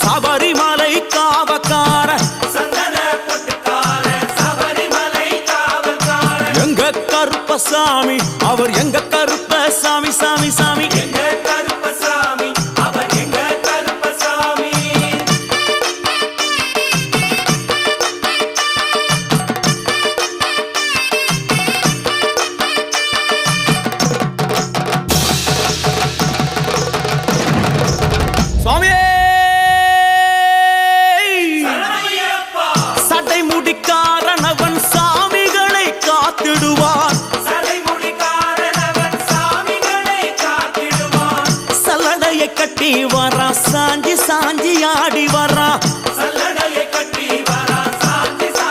சபரிமலை காவக்கார. எங்க கருப்பசாமி அவர் எங்க கருப்ப சாமி சாமி சாமி. சாஞ்சி சாஞ்சி ஆடிவா